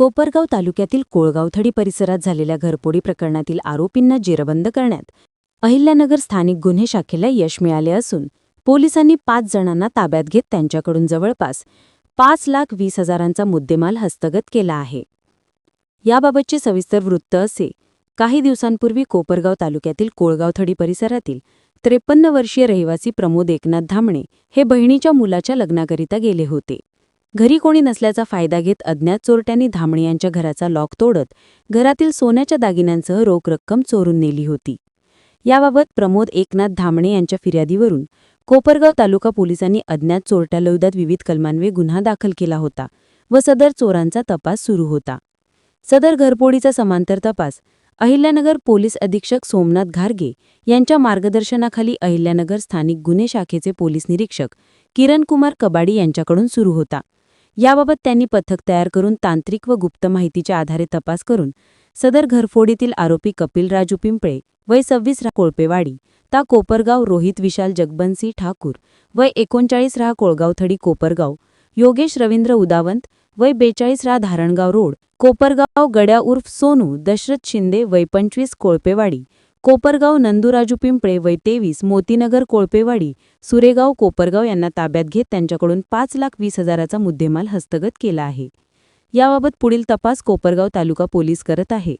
कोपरगाव तालुक्यातील कोळगावथडी परिसरात झालेल्या घरपोडी प्रकरणातील आरोपींना जेरबंद करण्यात अहिल्यानगर स्थानिक गुन्हे शाखेला यश मिळाले असून पोलिसांनी पाच जणांना ताब्यात घेत त्यांच्याकडून जवळपास पाच लाख वीस हजारांचा मुद्देमाल हस्तगत केला आहे. याबाबतचे सविस्तर वृत्त असे काही दिवसांपूर्वी कोपरगाव तालुक्यातील कोळगावथडी परिसरातील त्रेपन्न वर्षीय रहिवासी प्रमोद एकनाथ धामणे हे बहिणीच्या मुलाच्या लग्नाकरिता गेले होते. घरी कोणी नसल्याचा फायदा घेत अज्ञात चोरट्यांनी धामणे यांच्या घराचा लॉक तोडत घरातील सोन्याच्या दागिन्यांसह रोख रक्कम चोरून नेली होती. याबाबत प्रमोद एकनाथ धामणे यांच्या फिर्यादीवरून कोपरगाव तालुका पोलिसांनी अज्ञात चोरट्यालविरोधात विविध कलमांवे गुन्हा दाखल केला होता व सदर चोरांचा तपास सुरू होता. सदर घरपोडीचा समांतर तपास अहिल्यानगर पोलीस अधीक्षक सोमनाथ घारगे यांच्या मार्गदर्शनाखाली अहिल्यानगर स्थानिक गुन्हे शाखेचे पोलीस निरीक्षक किरण कुमार कबाडी यांच्याकडून सुरू होता. याबाबत त्यांनी पथक तयार करून तांत्रिक व गुप्त माहितीच्या आधारे तपास करून सदर घरफोडीतील आरोपी कपिल राजू पिंपळे वय सव्वीस राहा कोळपेवाडी ता कोपरगाव रोहित विशाल जगबन्सी ठाकूर वय एकोणचाळीस राहा कोळगावथडी कोपरगाव योगेश रवींद्र उदावंत वय बेचाळीस रा धारणगाव रोड कोपरगाव गड्या उर्फ सोनू दशरथ शिंदे वय पंचवीस कोळपेवाडी कोपरगाव नंदुराजू पिंपळे वय तेवीस मोतीनगर कोळपेवाडी सुरेगाव कोपरगाव यांना ताब्यात घेत त्यांच्याकडून पाच लाख वीस हजाराचा मुद्देमाल हस्तगत केला आहे. याबाबत पुढील तपास कोपरगाव तालुका पोलीस करत आहे.